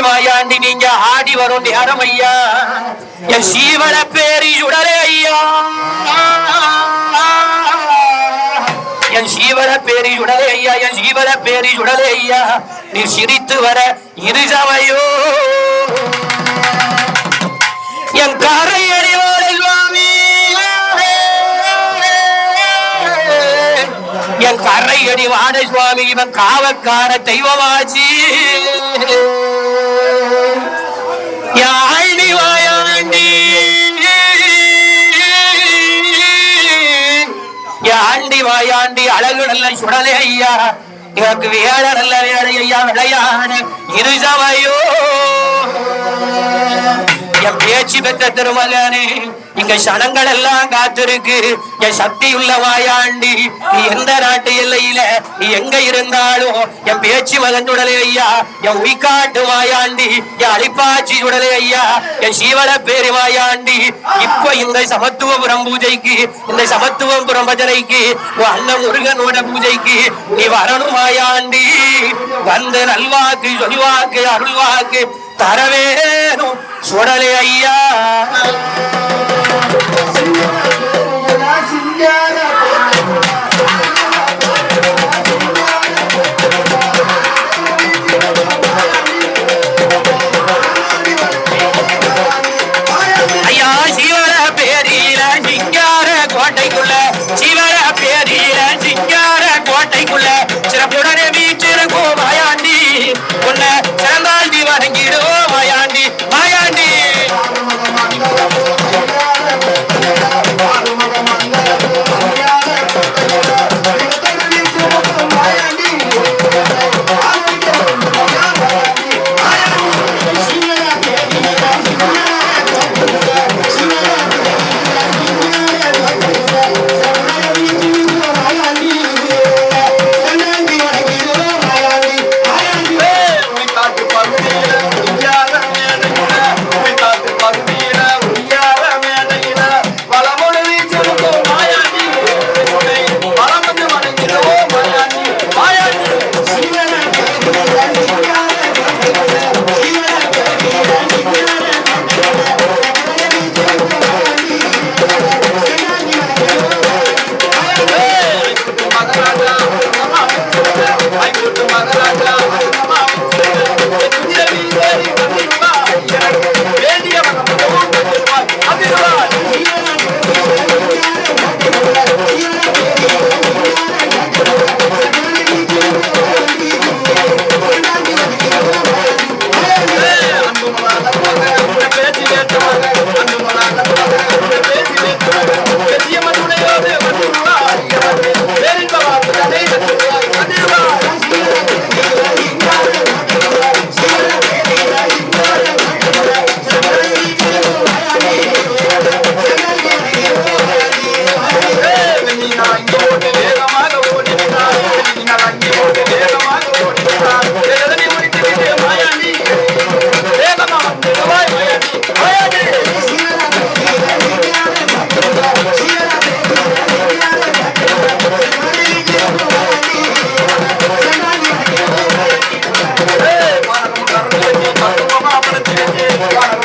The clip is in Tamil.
மாயாண்டி நீங்க ஆடி வரும் நேரம் ஐயா என் சீவன பேரி உடலே ஐயா. என் சீவன பேரி உடலே ஐயா என் சீவன பேரி உடலே ஐயா. நீ சிரித்து வர இருசவையோ என் காரை வாழை சுவாமி என் கரையடி வாடை சுவாமி இவன் காவக்கார தெய்வமாச்சி. யாண்டி அழகு நல்ல சுடலே ஐயா. எனக்கு வேட நல்ல வேலை ஐயா விளையாடு. இருசமையோ என் பேச்சு பெற்ற திருமகனே இங்க சனங்கள் எல்லாம் காத்திருக்கு. என் சக்தி உள்ள வாயாண்டி நீ எந்த நாட்டு எல்லையில நீ எங்க இருந்தாலும் என் பேச்சு மகன் சுடலே ஐயா. என் உய்காட்டு வாயாண்டி என் அழிப்பாச்சி உடலே ஐயா. என் சீவன பேரு வாயாண்டி இப்ப இந்த சமத்துவபுரம் பூஜைக்கு இந்த சமத்துவபுரம் பஜனைக்கு உன் அண்ணன் முருகனோட பூஜைக்கு நீ வரணும் வாயாண்டி. வந்து நல்வாக்கு சொல்வாக்கு அருள்வாக்கு தரவேனும் சுடலே ஐயா. Bwana